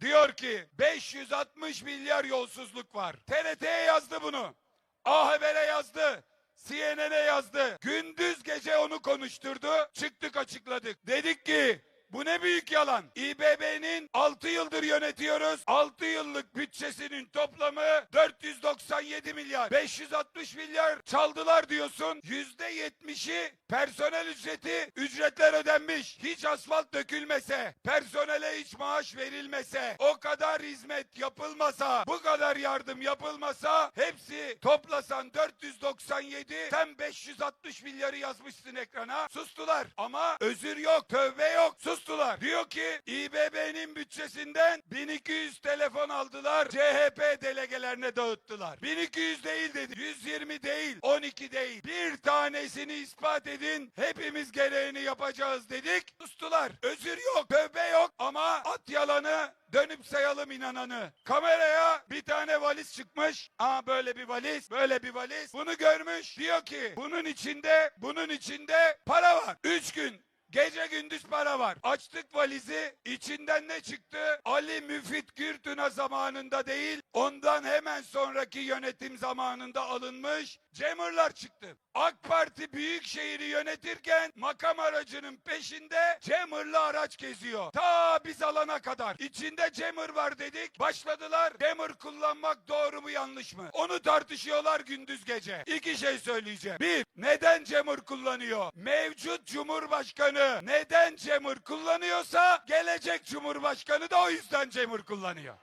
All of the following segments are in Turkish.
diyor ki 560 milyar yolsuzluk var. TRT'ye yazdı bunu. A Haber'e yazdı. CNN'e yazdı. Gündüz gece onu konuşturdu. Çıktık açıkladık. Dedik ki bu ne büyük yalan. İBB'nin 6 yıldır yönetiyoruz. 6 yıllık bütçesinin toplamı 497 milyar. 560 milyar çaldılar diyorsun. %70'i personel ücreti ücretler ödenmiş. Hiç asfalt dökülmese, personele hiç maaş verilmese, o kadar hizmet yapılmasa, bu kadar yardım yapılmasa hepsi toplasan 497 sen 560 milyarı yazmışsın ekrana. Sustular ama özür yok, tövbe yok. Sustular. Diyor ki İBB'nin bütçesinden 1200 telefon aldılar. CHP delegelerine dağıttılar. 1200 değil dedi. 120 değil, 12 değil. Bir tanesini ispat edin. Hepimiz gereğini yapacağız dedik. Sustular. Özür yok, tövbe yok ama at yalanı dönüp sayalım inananı. Kameraya bir tane valiz çıkmış. Aa böyle bir valiz, böyle bir valiz. Bunu görmüş. Diyor ki bunun içinde, bunun içinde para var. Üç gün Gece gündüz para var. Açtık valizi. içinden ne çıktı? Ali Müfit Gürtün'a zamanında değil, ondan hemen sonraki yönetim zamanında alınmış Cemurlar çıktı. AK Parti Büyükşehir'i yönetirken makam aracının peşinde Cemur'la araç geziyor. Ta biz alana kadar. İçinde Cemur var dedik. Başladılar. Cemur kullanmak doğru mu yanlış mı? Onu tartışıyorlar gündüz gece. İki şey söyleyeceğim. Bir, neden Cemur kullanıyor? Mevcut Cumhurbaşkanı neden Cemur kullanıyorsa gelecek Cumhurbaşkanı da o yüzden Cemur kullanıyor.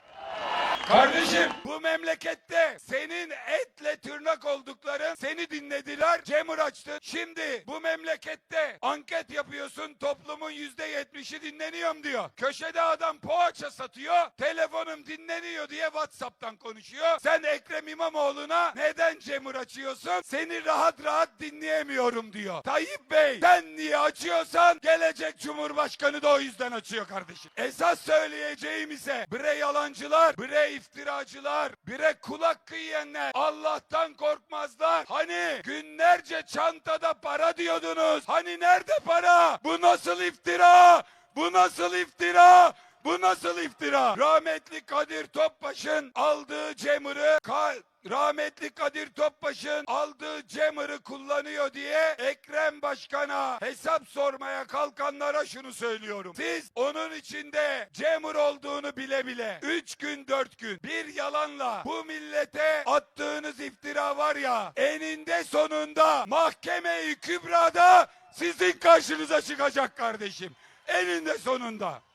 Kardeşim bu memlekette senin etle tırnak oldukların seni dinlediler Cemur açtı. Şimdi bu memlekette anket yapıyorsun toplumun yüzde yetmişi dinleniyorum diyor. Köşede adam poğaça satıyor telefonum dinleniyor diye Whatsapp'tan konuşuyor. Sen Ekrem İmamoğlu'na neden Cemur açıyorsun? Seni rahat rahat dinleyemiyorum diyor. Tayyip Bey sen niye açıyorsan gelecek Cumhurbaşkanı da o yüzden açıyor kardeşim. Esas söyleyeceğim ise bre yalancılar, bre iftiracılar, bire kulak kıyenler Allah'tan korkmazlar. Hani günlerce çantada para diyordunuz. Hani nerede para? Bu nasıl iftira? Bu nasıl iftira? Bu nasıl iftira? Rahmetli Kadir Topbaş'ın aldığı Cemur'ı ka- Rahmetli Kadir Topbaş'ın aldığı Cemur'ı kullanıyor diye Ekrem Başkan'a hesap sormaya kalkanlara şunu söylüyorum. Siz onun içinde Cemur olduğunu bile bile 3 gün 4 gün bir yalanla bu millete attığınız iftira var ya eninde sonunda mahkeme-i kübrada sizin karşınıza çıkacak kardeşim. Eninde sonunda.